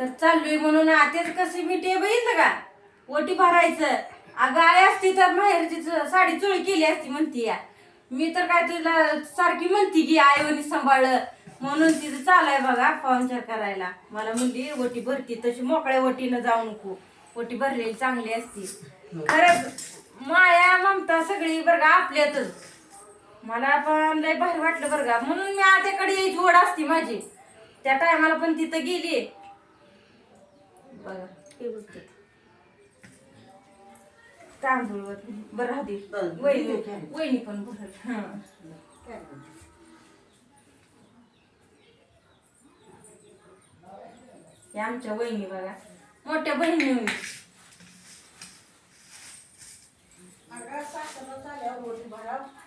तर चाललोय म्हणून आतेच कशी मिठी बघितलं का? ओटी भरायचं. अगं आई असती तर माहेरची साडी चोळी केली असती म्हणती या. मी तर काय तुला सारखी म्हणती की आईवणी सांभाळ. म्हणून तिचं चालाय बघा पाहुणचार करायला. मला म्हणली ओटी भरती तशी मोकळ्या ओटीनं जाऊ नको. ओटी भरलेली चांगली असती. खरंच माया ममता सगळी बरं का आपल्यातच. मला पण लय भारी वाटलं बरं का. म्हणून मी आत्याकडे यायची ओढ असती माझी. त्या टायमाला पण तिथं गेली. बघा. हे बघते. तांदूळ बरं राहू दे. वहिनी वहिनी पण हा. आमच्या वहिनी बघा. मोठ्या बहिणी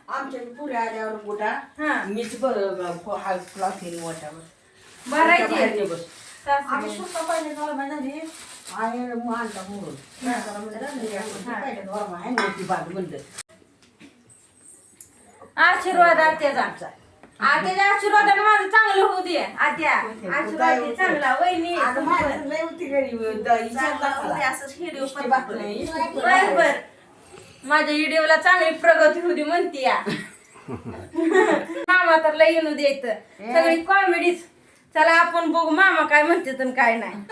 आमच्या पुढे आल्यावर मोठा. हा. मीच बरं हा मोठ्यावर. भरायची बस. आम्ही स्वतः पहिले नॉर्मल झाली आणि मग आणला म्हणून. नंतर म्हणलं, नाही, आपण पहिले नॉर्मल आहे मोठी बाग म्हणलं. आशीर्वाद आत्याचा. आत्याच्या आशीर्वादाने माझं चांगलं होऊ दे आत्या. आशीर्वाद दे चांगला वहिनी आता माझं लय होती द- मला. असंच व्हिडिओ बर. बर. माझ्या व्हिडिओला चांगली प्रगती होती म्हणती या. मामा तर लय येणू द्यायचं सगळी कॉमेडीच चला आपण बघू. मामा काय म्हणते तर काय नाही.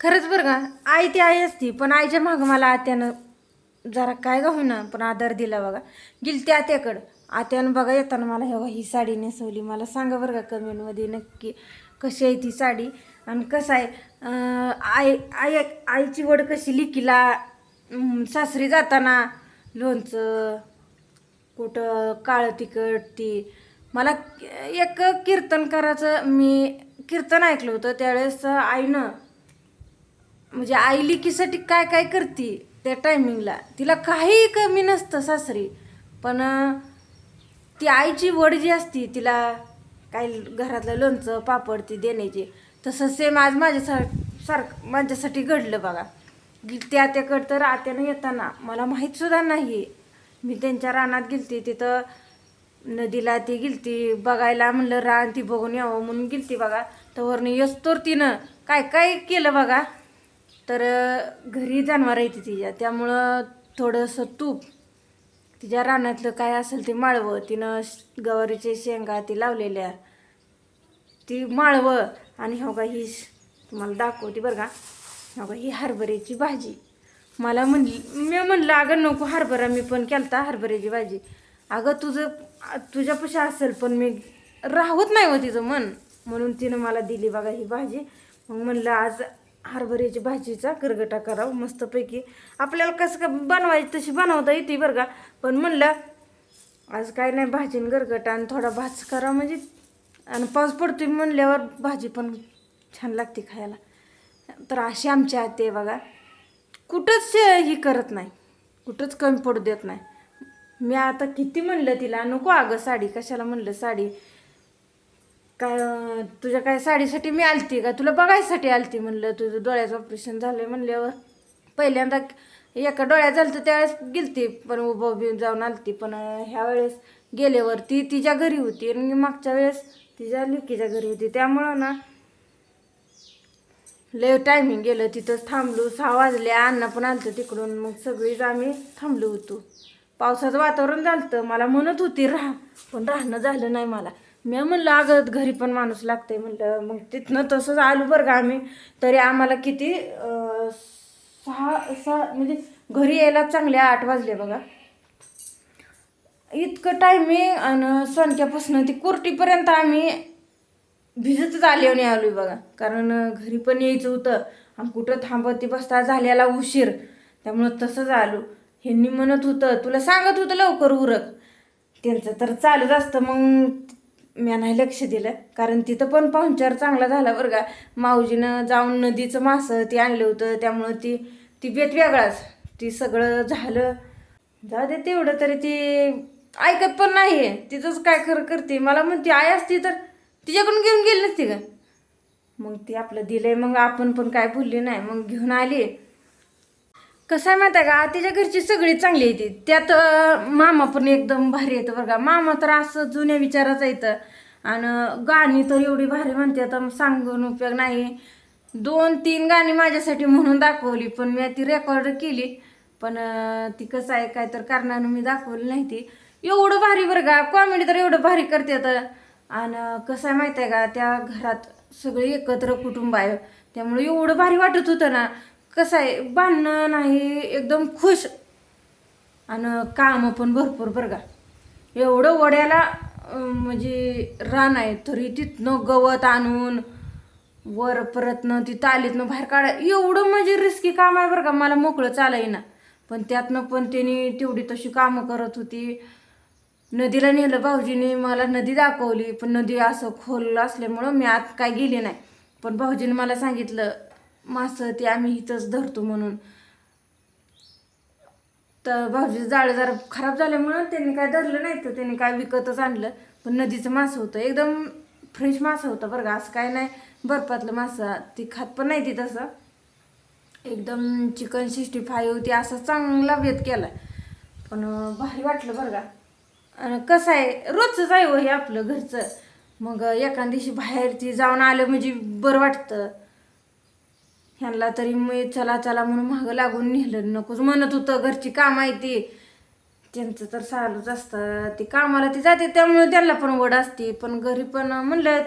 खरंच बरं का आई ती आई असती पण आईच्या मागं मला आत्यानं जरा काय का होईना पण आधार दिला बघा. गेली त्या आत्याकडं. आत्यानं बघा येताना मला हे ही साडी नेसवली. मला सांगा बरं का कमेंटमध्ये नक्की कशी आहे ती साडी आणि कसं आहे. आई आई आईची वड कशी लिकीला सासरी जाताना लोणचं कुठं काळं तिखट ती मला एक कीर्तनकाराचं मी कीर्तन ऐकलं होतं. त्यावेळेस आईनं म्हणजे आई लिकीसाठी काय काय करते त्या टायमिंगला तिला काही कमी नसतं सासरी. पण ती आईची वड जी असती तिला काय घरातलं लोणचं पापड ती देण्याची तसं सेम आज माझ्या सारखं माझ्यासाठी घडलं बघा. त्या त्याकडं तर आत्यानं येताना मला माहीतसुद्धा नाही. मी त्यांच्या रानात गेलती तिथं नदीला ती गेलती बघायला म्हणलं रान ती बघून यावं म्हणून गेलती बघा. तर वरणी यस्तोर तिनं. काय काय केलं बघा? तर घरी जनावर येते तिच्या. त्यामुळं थोडंसं तूप. तिच्या रानातलं काय असेल ते माळवं. तिनं श- गवारीचे शेंगा ती लावलेल्या. ती माळवं. आणि हो का ही श- तुम्हाला दाखवते बरं का. हो का ही हरभऱ्याची भाजी. मला म्हणली मी म्हणलं अगं नको हरभरा मी पण केलता हरभऱ्याची भाजी. अगं तुझं तुझ्यापाशी असेल पण मी राहत नाही हो तिचं मन. म्हणून तिनं मला दिली बघा ही भाजी. मग म्हणलं आज हरभऱ्याची भाजीचा गरगटा करावं मस्तपैकी. आपल्याला कसं का बनवायची तशी बनवता येते बरं का. पण म्हणलं आज काय नाही भाजी आणि गरगटा आणि थोडा भात करा म्हणजे. आणि पाऊस पडतोय म्हणल्यावर भाजी पण छान लागते खायला. तर अशी आमची आते आहे बघा. कुठंच ही करत नाही. कुठंच कमी पडू देत नाही. मी आता किती म्हणलं तिला? नको अगं साडी कशाला म्हणलं साडी? का तुझ्या काय साडीसाठी मी आलती का? तुला बघायसाठी आलती म्हणलं तुझं डोळ्याचं ऑपरेशन झालं आहे म्हणल्यावर. पहिल्यांदा एका डोळ्यात झालं तर त्यावेळेस गेलती पण उभं उभी जाऊन आलती. पण ह्या वेळेस गेल्यावर ती तिच्या घरी होती आणि मागच्या वेळेस तिच्या लिकीच्या घरी होती. त्यामुळं ना लय टायमिंग गेलं. तिथंच थांबलो. सहा वाजले. अण्णा पण आलतं तिकडून. मग सगळीच आम्ही थांबलो होतो. पावसाचं वातावरण झालं मला म्हणत होती राहा. पण राहणं झालं नाही मला. मी म्हणलं अगं घरी पण माणूस लागते म्हणलं मग तिथनं तसंच आलो बरं का आम्ही. तरी आम्हाला किती सहा सहा म्हणजे घरी यायला चांगले आठ वाजले बघा. इतकं टायमिंग आणि सणक्यापासून ती कुर्टीपर्यंत आम्ही भिजतच आले आणि आलो बघा. कारण घरी पण यायचं होतं आम्ही कुठं थांबती बसता झालेला उशीर. त्यामुळं तसंच आलो. ह्यांनी म्हणत होतं तुला सांगत होतं लवकर उरक. त्यांचं तर चालूच असतं मग मी नाही लक्ष दिलं. कारण तिथं पण पाहुणचार चांगला झाला बरं का. माऊजीनं जाऊन नदीचं मासं ती आणलं होतं त्यामुळं ती ती बेत वेगळाच. ती सगळं झालं. जाऊ दे तेवढं तरी ती ऐकत पण नाही आहे तिथंच काय खरं करते? मला म्हणते आई असती तर तिच्याकडून घेऊन गेली नसती का? मग ती आपलं दिलंय मग आपण पण काय बोलली नाही. मग घेऊन आली. कसं आहे माहिती आहे का? तिच्या घरची सगळी चांगली येते त्यात मामा पण एकदम भारी येतं बरं का. मामा तर असं जुन्या विचाराचं येतं आणि गाणी तर एवढी भारी म्हणते आता सांगून उपयोग नाही. दोन तीन गाणी माझ्यासाठी म्हणून दाखवली पण मी ती रेकॉर्ड केली. पण ती कसं आहे काय तर कारणानं मी दाखवली नाही ती. एवढं भारी बरं का? कॉमेडी तर एवढं भारी करते आता आणि कसं आहे माहिती आहे का? त्या घरात सगळे एकत्र कुटुंब आहे. त्यामुळे एवढं भारी वाटत होतं ना. कसं आहे भांडणं नाही एकदम खुश. आणि कामं पण भरपूर बरं का. एवढं वड्याला म्हणजे रान आहे तरी तिथनं गवत आणून वर परतनं ती तालीतनं बाहेर काढा. एवढं म्हणजे रिस्की काम आहे बरं का मला मोकळं चालायना. पण त्यातनं पण त्यांनी तेवढी तशी कामं करत होती. नदीला नेलं भाऊजीने मला नदी दाखवली पण नदी असं खोल असल्यामुळं मी आत काय गेले नाही. पण भाऊजीने मला सांगितलं मासं ती आम्ही इथंच धरतो म्हणून. तर भाऊजी जाळं जरा खराब झाल्यामुळं त्यांनी काय धरलं नाही तर त्यांनी काय विकतच आणलं. पण नदीचं मासं होतं. एकदम फ्रेश मासं होतं बरं का. असं काय नाही. बर्फातलं मासं. ती खात पण नाही ती तसं. एकदम चिकन सिक्स्टी फाईव्ह होती. असा चांगला वेध केला. पण भारी वाटलं बरं का. आणि कसं आहे रोजचंच आहे हो हे आपलं घरचं. मग एका दिवशी बाहेरची जाऊन आलं म्हणजे बरं वाटतं. ह्यांना तरी मी चला चला म्हणून मागं लागून नेलं. नकोच म्हणत होतं घरची काम आहे ती. त्यांचं तर चालूच असतं. ती कामाला ती जाते त्यामुळे त्यांना पण वड असते. पण घरी पण म्हणलं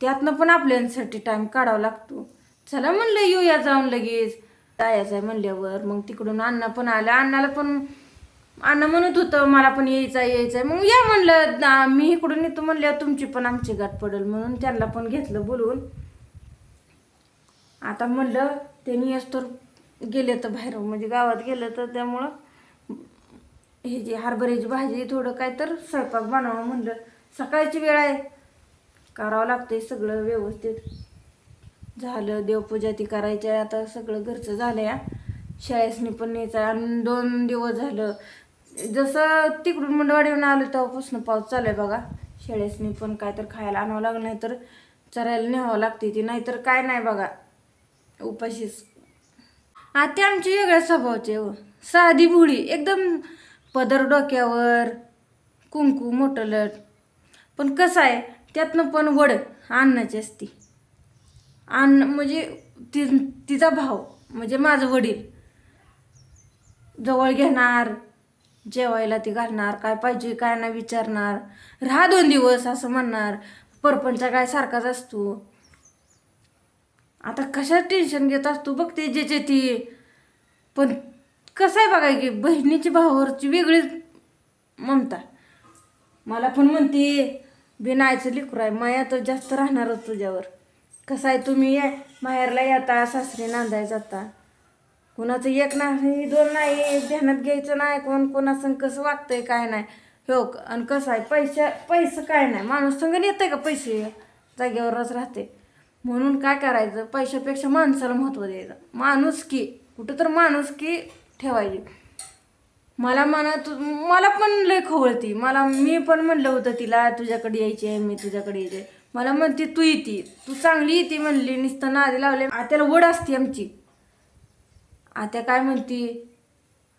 त्यातनं पण आपल्यासाठी टाईम काढावा लागतो. चला म्हणलं येऊया जाऊन लगेच. जायचं आहे म्हणल्यावर मग तिकडून अण्णा पण आलं अण्णाला पण अण्णा म्हणत होतं मला पण यायचं आहे यायचं आहे मग या म्हणलं मी इकडून येतो म्हणल्या तुमची पण आमची गाठ पडेल म्हणून त्यांना पण घेतलं बोलून आता म्हणलं त्यांनी तर गेले तर बाहेर म्हणजे गावात गेलं तर त्यामुळं हे जी हरभऱ्याची भाजी थोडं काय तर स्वयंपाक बनवा म्हणलं. सकाळची वेळ आहे. करावं लागतंय सगळं व्यवस्थित. झालं देवपूजा ती करायची आहे. आता सगळं घरचं झालं या शाळेसनी पण न्यायचं आहे. आणि दोन दिवस झालं. जसं तिकडून मंडवाडीहून आलो तेव्हापासून पाऊस चालू आहे बघा. शाळेसनी पण काय तर खायला आणावं लागलं नाही तर चरायला न्यावं लागते ती. नाहीतर काय नाही बघा. उपाशीच. आत्या आमची वेगळ्या स्वभावचे हो. साधी भुळी एकदम पदर डोक्यावर कुंकू मोठं लट पण कसं आहे त्यातनं पण वड अन्नाची असती. अन्न म्हणजे ति तिचा भाव म्हणजे माझं वडील. जवळ घेणार जेवायला ती घालणार काय पाहिजे काय नाही विचारणार. राहा दोन दिवस असं म्हणणार. परपंचा काय सारखाच असतो. आता कशात टेन्शन घेत असतो बघते ज्याचे ती. पण कसं आहे बघा की बहिणीची भावावरची वेगळीच ममता. मला पण म्हणते बिनायचं लिखू आहे माया तर जास्त राहणारच तुझ्यावर. कसं आहे तुम्ही ये माहेरला येता सासरी नांदाय जाता. कुणाचं एक नाही दोन नाही ध्यानात घ्यायचं नाही कोण कोणासंग कसं वागतंय काय नाही. हो आणि कसं आहे पैशा पैसे काय नाही. माणूस संग येतंय का पैसे? जागेवरच राहते म्हणून काय करायचं? पैशापेक्षा माणसाला महत्त्व द्यायचं. माणूस की कुठं तर माणूस की ठेवायची. मला मनात मला पण लय खवळती. मला मी पण म्हणलं होतं तिला तुझ्याकडे यायची आहे मी तुझ्याकडे यायचे मला म्हणते तू येते. तू चांगली येते म्हणली नुसतं नादी लावले. आत्याला वड असते आमची. आत्या काय म्हणती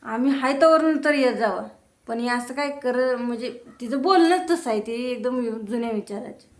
आम्ही हाय तवरून तर येत जावं. पण हे असं काय कर म्हणजे तिचं बोलणंच तसं आहे ते एकदम जुन्या विचाराचे.